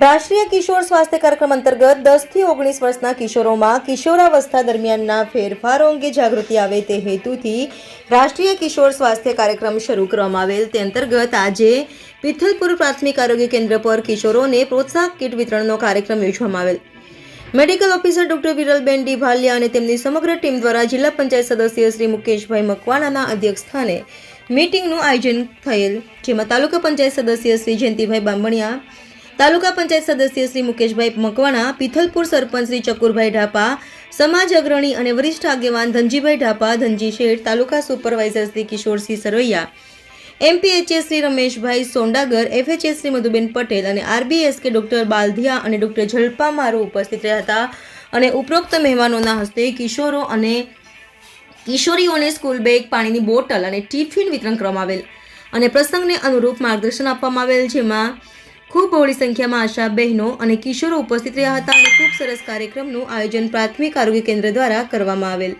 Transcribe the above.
રાષ્ટ્રીય કિશોર સ્વાસ્થ્ય કાર્યક્રમ અંતર્ગત દસથી ઓગણીસ વર્ષના કિશોરોમાં કિશોરાવસ્થા દરમિયાનના ફેરફારો અંગે જાગૃતિ આવે તે હેતુથી રાષ્ટ્રીય કિશોર સ્વાસ્થ્ય કાર્યક્રમ શરૂ કરવામાં આવેલ. તે અંતર્ગત આજે પિથલપુર પ્રાથમિક આરોગ્ય કેન્દ્ર પર કિશોરોને પ્રોત્સાહક કીટ વિતરણનો કાર્યક્રમ યોજવામાં આવેલ. Medical officer doctor Viralben D Bhaliya અને તેમની સમગ્ર ટીમ દ્વારા જિલ્લા પંચાયત સદસ્ય શ્રી મુકેશભાઈ મકવાણાના અધ્યક્ષસ્થાને મિટિંગનું આયોજન થયેલ, જેમાં તાલુકા પંચાયત સદસ્ય શ્રી જયંતિભાઈ બાંભણિયા તાલુકા પંચાયત સદસ્ય શ્રી મુકેશભાઈ મકવાણા, પિથલપુર સરપંચ શ્રી ચકુરભાઈ ઢાપા, સમાજ અગ્રણી અને વરિષ્ઠ આગેવાન Dhanjibhai Dhapa, Dhanji Sheth, taluka supervisor Shri Kishorsinh Sarvaiya MPHS Shri Rameshbhai Sondagar, FHS Shri Madhuben Patel અને આરબીએસકે ડોક્ટર બાલધિયા અને ડોક્ટર ઝલપા મારો ઉપસ્થિત રહ્યા હતા અને ઉપરોક્ત મહેમાનોના હસ્તે કિશોરો અને કિશોરીઓને સ્કૂલ બેગ, પાણીની બોટલ અને ટિફિન વિતરણ કરવામાં આવેલ. અને પ્રસંગને અનુરૂપ માર્ગદર્શન આપવામાં આવેલ, જેમાં ખૂબ બહોળી સંખ્યામાં આશા બહેનો અને કિશોરો ઉપસ્થિત રહ્યા હતા અને ખૂબ સરસ કાર્યક્રમનું આયોજન પ્રાથમિક આરોગ્ય કેન્દ્ર દ્વારા કરવામાં આવેલ.